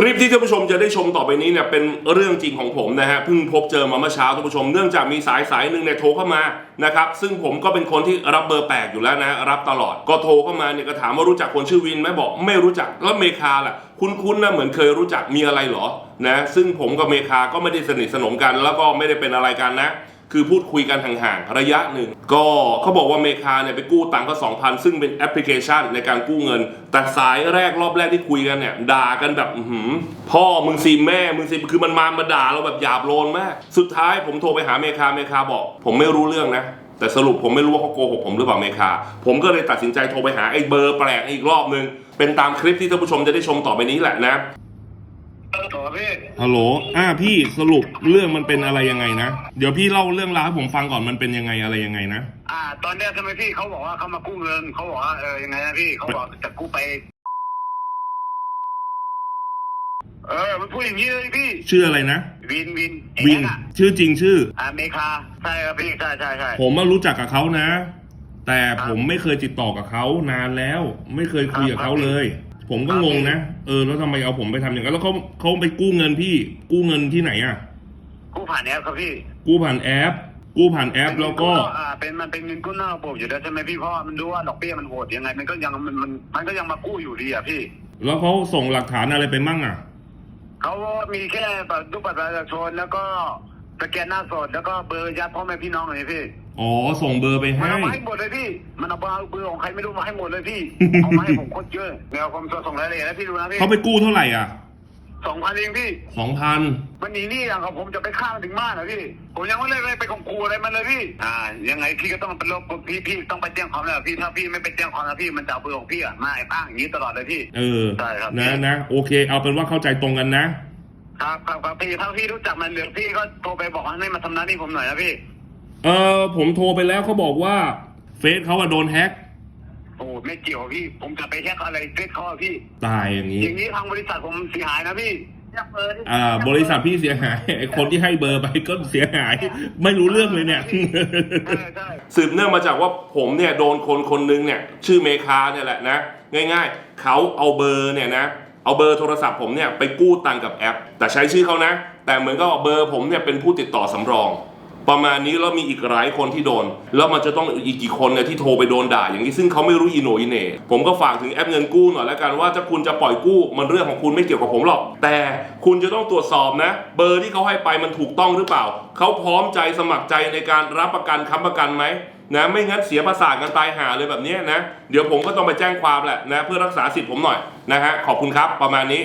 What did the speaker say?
คลิปที่ท่านผู้ชมจะได้ชมต่อไปนี้เนี่ยเป็นเรื่องจริงของผมนะฮะเพิ่งพบเจอมาเมื่อเช้าท่านผู้ชมเนื่องจากมีสายสายหนึ่งเนี่ยโทรเข้ามานะครับซึ่งผมก็เป็นคนที่รับเบอร์แปลกอยู่แล้วนะรับตลอดก็โทรเข้ามาเนี่ยก็ถามว่ารู้จักคนชื่อวินไหมบอกไม่รู้จักแล้วเมคาล่ะคุ้นๆนะเหมือนเคยรู้จักมีอะไรเหรอนะซึ่งผมกับเมคาก็ไม่ได้สนิทสนมกัน แล้วก็ไม่ได้เป็นอะไรกันนะ คือพูดคุยกันห่างๆระยะหนึ่ง ก็เขาบอกว่าเมคาเนี่ยไปกู้ตังค์ก็สองพันซึ่งเป็นแอปพลิเคชันในการกู้เงิน แต่สายแรกรอบแรกที่คุยกันเนี่ยด่ากันแบบหืพ่อมึงสิแม่มึงสิคือมันมามาด่าเราแบบหยาบโลนมาก สุดท้ายผมโทรไปหาเมคาเมคาบอก ผมไม่รู้เรื่องนะแต่สรุปผมไม่รู้ว่าเขาโกหกผมหรือเปล่าเมคา ผมก็เลยตัดสินใจโทรไปหาไอ้เบอร์แปลกอีกรอบนึง เป็นตามคลิปที่ท่านผู้ชมจะได้ชมต่อไปนี้แหละนะ โถพี่ฮัลโหล อ่าพี่สรุปเรื่องมันเป็นอะไรยังไงนะ เดี๋ยวพี่เล่าเรื่องราวให้ผมฟังก่อนมันเป็นยังไงอะไรยังไงนะ อ่า ตอนเนี้ยทำไมพี่เขาบอกว่าเขามากู้เงินเขาบอกว่าเออยังไงนะพี่เขาบอกจะกู้ไป เออมันพูดอย่างนี้เลยพี่ ชื่ออะไรนะ วินวินไอ้วิน แอะชื่อจริงชื่อ อ่าเมคาใช่ครับพี่ใช่ใช่ใช่ ผมมารู้จักกับเขานะ แต่ผมไม่เคยติดต่อกับเขานานแล้ว ไม่เคยคุยกับเขาเลย ผมก็งงนะเออแล้วทำไมเอาผมไปทำอย่างนั้นแล้วเขาเขาไปกู้เงินพี่ กู้เงินที่ไหนอะ กู้ผ่านแอปครับพี่กู้ผ่านแอป กู้ผ่านแอปแล้วก็อ่าเป็นมันเป็นเงินกู้นอกระบบอยู่แล้วใช่ไหมพี่เพราะว่ามันรู้ว่าดอกเบี้ยมันโหดยังไง มันก็ยังมันมันมันก็ยังมากู้อยู่ดีอะพี่แล้วเขาส่งหลักฐานอะไรไปมั่งอะ เขามีแค่บัตรรูปบัตรประชาชนแล้วก็ สแกนหน้าสดแล้วก็เบอร์ญาติพ่อแม่พี่น้องเลยพี่อ๋อส่งเบอร์ไปมันให้ เอามาให้หมดเลยพี่ มันเอาเบอร์ของใครไม่รู้มาให้หมดเลยพี่ เอามาให้ผมโคตรเยอะเดี๋ยวผมจะส่งรายละเอียดให้พี่ดูนะพี่เขาไปกู้เท่าไหร่อะสองพันเองพี่ สองพันมันหนีหนี่อย่างกับผมจะไปฆ่ามันถึงบ้านนะพี่ ผมยังไม่ได้ไปข่มขู่อะไรมันเลยพี่ อ่า ยังไงพี่ก็ต้องเป็นลบพี่พี่ต้องไปแจ้งความแล้วพี่ถ้าพี่ไม่ไปแจ้งความนะพี่มันจะเอาเบอร์ของพี่อะมาแอบอ้างอย่างนี้ตลอดเลยพี่ เออใช่ครับ นะนะโอเค เอาเป็นว่าเข้าใจตรงกันนะ ครับครับครับพี่ถ้าพี่รู้จักมันเดี๋ยวพี่ก็โทรไปบอกให้มาทำหน้าที่ผมหน่อยนะพี่ เออผมโทรไปแล้วเขาบอกว่า เฟซเขาอะโดนแฮ็กโอ้ไม่เกี่ยวพี่ ผมจะไปแค่อะไรเฟซเขาอะพี่ ตายอย่างนี้ อย่างนี้ทางบริษัทผมเสียหายนะพี่อ่า บริษัทพี่เสียหายไอคนที่ให้เบอร์ไปก็เสียหาย ไม่รู้เรื่องเลยเนี่ย ใช่ใช่ สืบเนื่องมาจากว่าผมเนี่ยโดนคนคนหนึงเนี่ย ชื่อเมคาเนี่ยแหละนะ ง่าย ๆ เขาเอาเบอร์เนี่ยนะ เอาเบอร์โทรศัพท์ผมเนี่ยไปกู้ตังกับแอป แต่ใช้ชื่อเขานะ แต่เหมือนก็เบอร์ผมเนี่ยเป็นผู้ติดต่อสำรอง ประมาณนี้แล้วมีอีกหลายคนที่โดน แล้วมันจะต้องอีกกี่คนเนี่ยที่โทรไปโดนด่า อย่างนี้ซึ่งเขาไม่รู้อีโหนอีเหน่ผมก็ฝากถึงแอปเงินกู้หน่อยแล้วกันว่าถ้าคุณจะปล่อยกู้มันเรื่องของคุณไม่เกี่ยวกับผมหรอก แต่คุณจะต้องตรวจสอบนะ เบอร์ที่เขาให้ไปมันถูกต้องหรือเปล่าเขาพร้อมใจสมัครใจในการรับประกันค้ำประกันไหม นะไม่งั้นเสียประสาทกันตายหาเลยแบบนี้นะ เดี๋ยวผมก็ต้องไปแจ้งความแหละนะเพื่อรักษาสิทธิ์ผมหน่อยนะฮะขอบคุณครับประมาณนี้